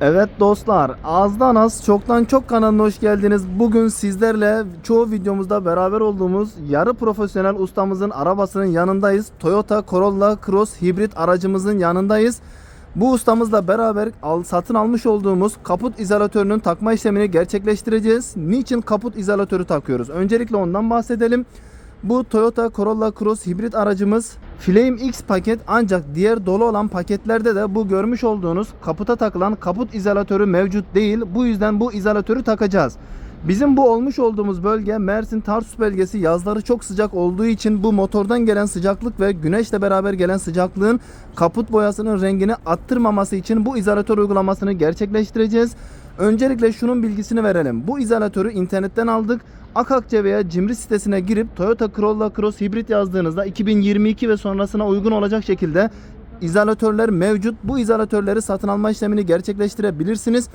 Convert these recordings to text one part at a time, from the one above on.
Evet dostlar, azdan az çoktan çok kanalına hoş geldiniz. Bugün sizlerle çoğu videomuzda beraber olduğumuz yarı profesyonel ustamızın arabasının yanındayız. Toyota Corolla Cross hibrit aracımızın yanındayız. Bu ustamızla beraber al, satın almış olduğumuz kaput izolatörünün takma işlemini gerçekleştireceğiz. Niçin kaput izolatörü takıyoruz? Öncelikle ondan bahsedelim. Bu Toyota Corolla Cross hibrit aracımız Flame X paket ancak diğer dolu olan paketlerde de bu görmüş olduğunuz kaputa takılan kaput izolatörü mevcut değil. Bu yüzden bu izolatörü takacağız. Bizim bu olmuş olduğumuz bölge Mersin Tarsus bölgesi yazları çok sıcak olduğu için bu motordan gelen sıcaklık ve güneşle beraber gelen sıcaklığın kaput boyasının rengini attırmaması için bu izolatör uygulamasını gerçekleştireceğiz. Öncelikle şunun bilgisini verelim. Bu izolatörü internetten aldık. Akakçe veya Cimri sitesine girip Toyota Corolla Cross hibrit yazdığınızda 2022 ve sonrasına uygun olacak şekilde izolatörler mevcut. Bu izolatörleri satın alma işlemini gerçekleştirebilirsiniz.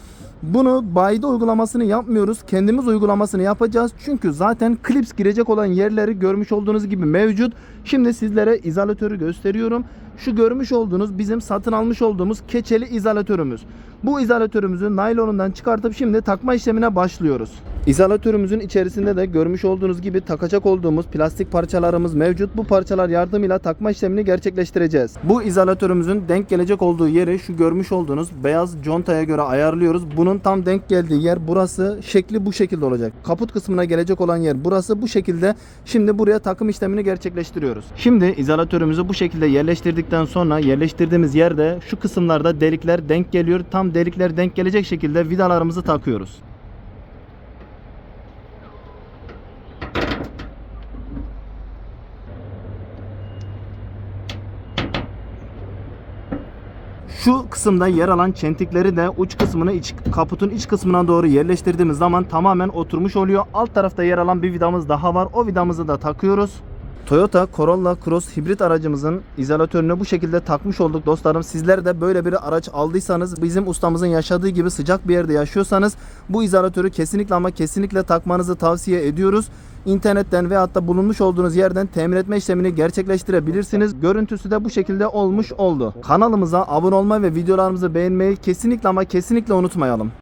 Bunu bayide uygulamasını yapmıyoruz. Kendimiz uygulamasını yapacağız. Çünkü zaten klips girecek olan yerleri görmüş olduğunuz gibi mevcut. Şimdi sizlere izolatörü gösteriyorum. Şu görmüş olduğunuz bizim satın almış olduğumuz keçeli izolatörümüz. Bu izolatörümüzü naylonundan çıkartıp şimdi takma işlemine başlıyoruz. İzolatörümüzün içerisinde de görmüş olduğunuz gibi takacak olduğumuz plastik parçalarımız mevcut. Bu parçalar yardımıyla takma işlemini gerçekleştireceğiz. Bu izolatörümüzün denk gelecek olduğu yeri şu görmüş olduğunuz beyaz contaya göre ayarlıyoruz. Bunun tam denk geldiği yer burası. Şekli bu şekilde olacak. Kaput kısmına gelecek olan yer burası. Bu şekilde şimdi buraya takım işlemini gerçekleştiriyoruz. Şimdi izolatörümüzü bu şekilde yerleştirdikten sonra yerleştirdiğimiz yerde şu kısımlarda delikler denk geliyor. Tam delikler denk gelecek şekilde vidalarımızı takıyoruz. Şu kısımda yer alan çentikleri de uç kısmını iç, kaputun iç kısmına doğru yerleştirdiğimiz zaman tamamen oturmuş oluyor. Alt tarafta yer alan bir vidamız daha var. O vidamızı da takıyoruz. Toyota Corolla Cross hibrit aracımızın izolatörünü bu şekilde takmış olduk dostlarım. Sizler de böyle bir araç aldıysanız bizim ustamızın yaşadığı gibi sıcak bir yerde yaşıyorsanız bu izolatörü kesinlikle ama kesinlikle takmanızı tavsiye ediyoruz. İnternetten ve hatta bulunmuş olduğunuz yerden temin etme işlemini gerçekleştirebilirsiniz. Görüntüsü de bu şekilde olmuş oldu. Kanalımıza abone olmayı ve videolarımızı beğenmeyi kesinlikle ama kesinlikle unutmayalım.